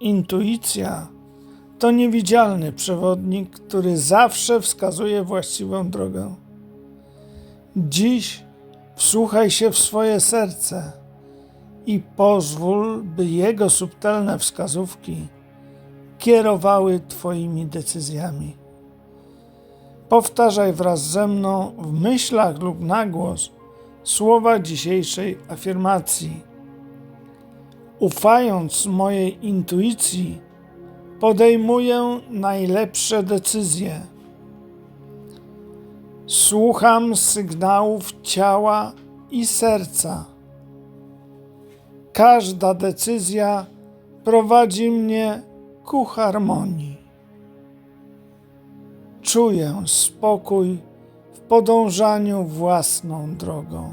Intuicja to niewidzialny przewodnik, który zawsze wskazuje właściwą drogę. Dziś wsłuchaj się w swoje serce i pozwól, by jego subtelne wskazówki kierowały Twoimi decyzjami. Powtarzaj wraz ze mną w myślach lub na głos słowa dzisiejszej afirmacji. Ufając mojej intuicji, podejmuję najlepsze decyzje. Słucham sygnałów ciała i serca. Każda decyzja prowadzi mnie ku harmonii. Czuję spokój w podążaniu własną drogą.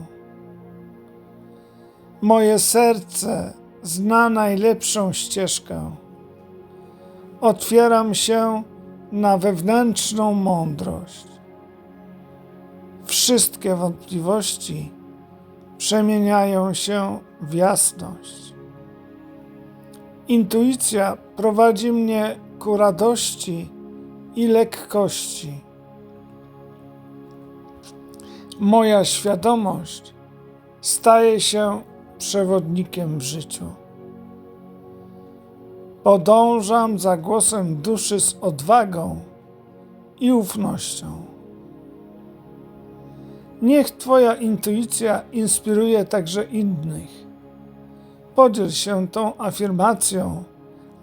Moje serce zna najlepszą ścieżkę. Otwieram się na wewnętrzną mądrość. Wszystkie wątpliwości przemieniają się w jasność. Intuicja prowadzi mnie ku radości i lekkości. Moja świadomość staje się przewodnikiem w życiu. Podążam za głosem duszy z odwagą i ufnością. Niech Twoja intuicja inspiruje także innych. Podziel się tą afirmacją,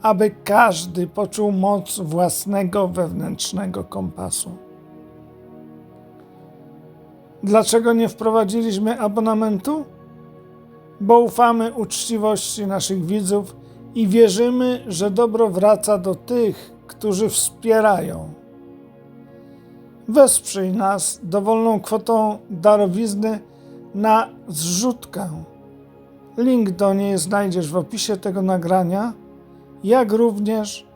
aby każdy poczuł moc własnego wewnętrznego kompasu. Dlaczego nie wprowadziliśmy abonamentu? Bo ufamy uczciwości naszych widzów i wierzymy, że dobro wraca do tych, którzy wspierają. Wesprzyj nas dowolną kwotą darowizny na zrzutkę. Link do niej znajdziesz w opisie tego nagrania, jak również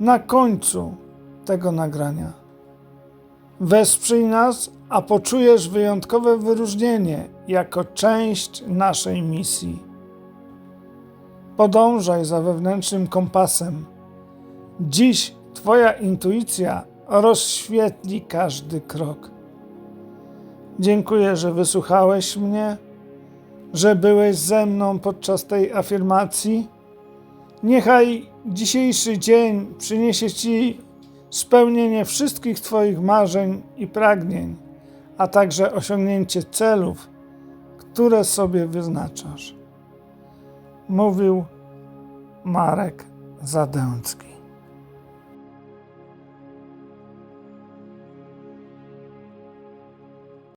na końcu tego nagrania. Wesprzyj nas, a poczujesz wyjątkowe wyróżnienie jako część naszej misji. Podążaj za wewnętrznym kompasem. Dziś Twoja intuicja rozświetli każdy krok. Dziękuję, że wysłuchałeś mnie, że byłeś ze mną podczas tej afirmacji. Niechaj dzisiejszy dzień przyniesie Ci spełnienie wszystkich Twoich marzeń i pragnień, a także osiągnięcie celów, które sobie wyznaczasz. Mówił Marek Zadęcki.